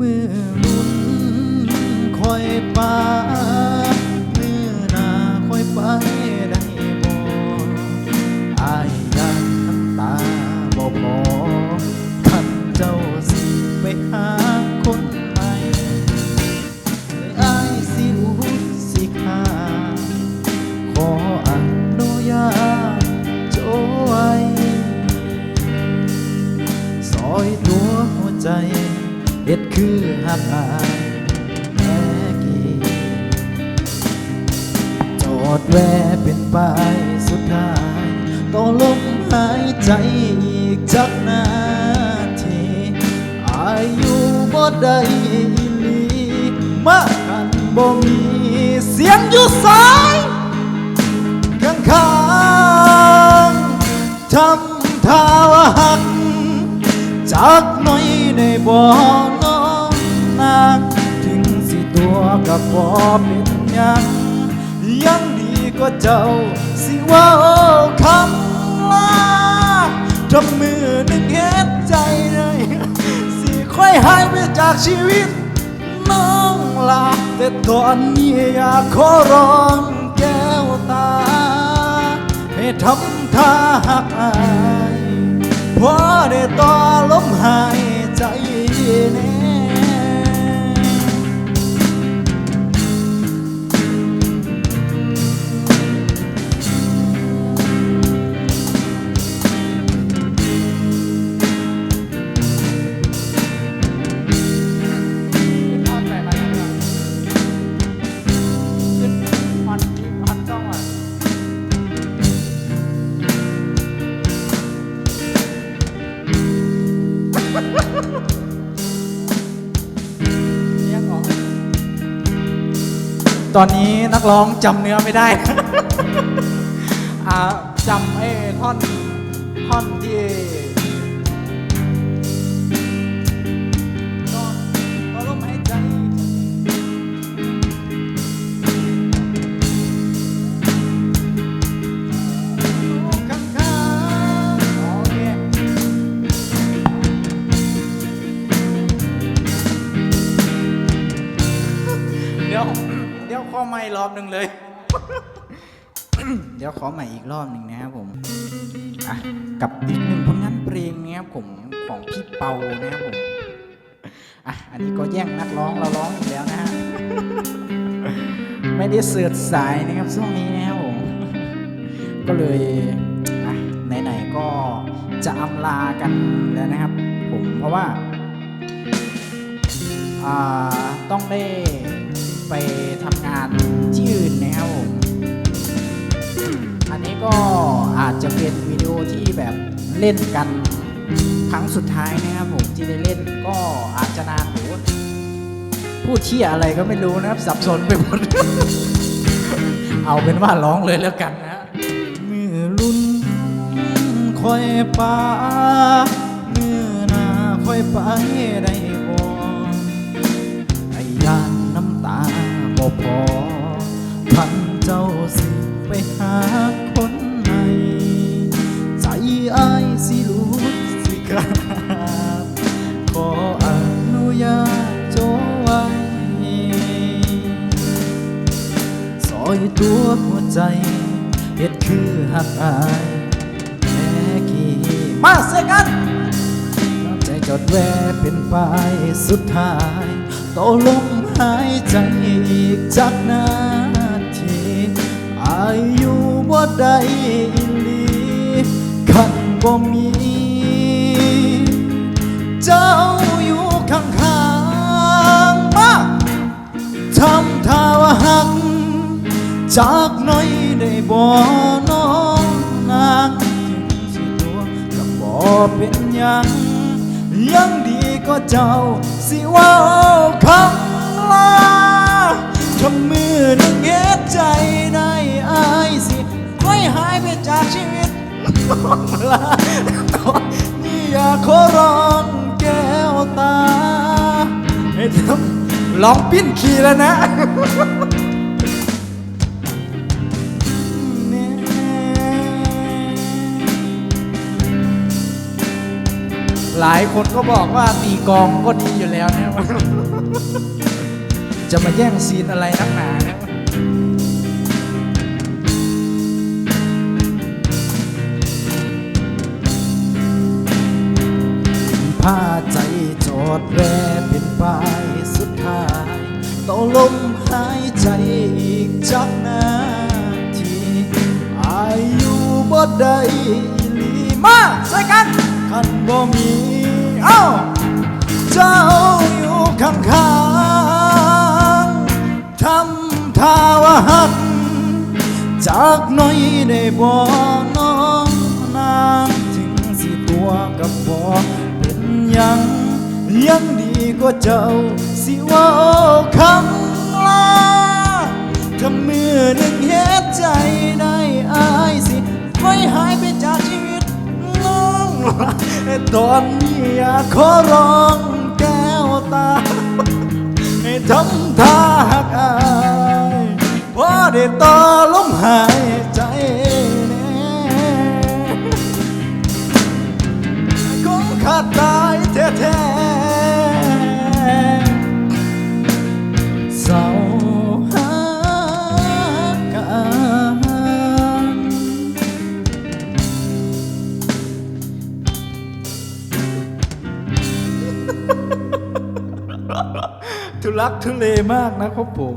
มือรุ่นคอยปามือหน้าคอยไปได้บ่อายยันน้ำตาบ่พอคันเจ้าสิไปหาคนใหม่อายสิอุสิขาขออนุญาตโจไว้ซอยตัวหัวใจ เด็ดคือหักอายแม่กี่จอดแวะเป็นป้ายสุดท้ายต่อลมหายใจอีกจักนาทีอายุบ่ได้อีลีมากันบ่มีเสียงอยู่สายข้างข้างทำท่าวหักจากน่อยในบ่ กับบ่เป็นยังยังดีก็เจ้า สิว่าคำลาทำมือหนึ่งเฮ็ดใจเลยสิค่อยหายไปจากชีวิต น้องลาแต่ตอนนี้อยากขอร้องแก้วตา ให้ทำท่าหักอายพอได้ต่อลมหายใจแน่ ตอนนี้นักร้องจำเนื้อไม่ได้ จำไอ้ท่อนท่อนที่ เดี๋ยวข้อไม่รอบหนึ่งเลย เดี๋ยวขอใหม่อีกรอบหนึ่งนะครับผมอะกับอีกหนึ่งผลงานเพลงนะครับผมของพี่เปานะครับผมอะอันนี้ก็แย่งนักร้องเราร้องอีกแล้วนะฮะไม่ได้เสือดสายนะครับช่วงนี้นะครับผมก็เลยอะไหนๆก็จะอำลากันแล้วนะครับ ผมเพราะว่า ต้องได้ ไปทำงานที่อื่นนะครับผม อันนี้ก็อาจจะเป็นวิดีโอที่แบบเล่นกันครั้งสุดท้ายนะครับผมที่ได้เล่นก็อาจจะนานโหพูดเที่ยอะไรก็ไม่รู้นะครับสับสนไปหมด เอาเป็นว่าร้องเลยแล้วกันนะมือลุ่นคอยปามือหน้าคอยไปได้ ตัวหัวใจเฮ็ดคือหักอายแม่กี่มาเสยกันน้ำใจจดแวเป็นป้ายสุดท้ายต่อลมหายใจอีกจักนาทีอายุบ่ได้อีหลีคันบ่มี เจ้าอยู่ข้างๆมาทำท่าว่าหัก จากน้อยได้บ่น้องนางถึงสิตัวก็บ่เป็นหยังยังดีก็เจ้าสิว่าคำลาทำมือหนึ่งเฮ็ดใจได้อายสิค่อยหายไปจากชีวิตลานี่อย่าขอร้องแก้วตาให้ทำลองปิ้นขี่แล้วนะ หลายคนก็บอกว่าตีกองก็ดีอยู่แล้วนะจะมาแย่งซีนอะไรนักหนาเนะผ้าใจจอดแวเป็นปลายสุดท้ายต่อลมหายใจอีกจักนาทีอายุบ่ได้ มาใส่กันคันบ่มีเอ้าเจ้าอยู่ข้างๆทำท่าว่าหักจากน้อยได้บ่น้องนางถึงสิตัวกับบ่เป็นยังยังดีกว่าเจ้าสิว่าค ตอนนี้อยากขอร้อง ทุลักทุเลมากนะครับผม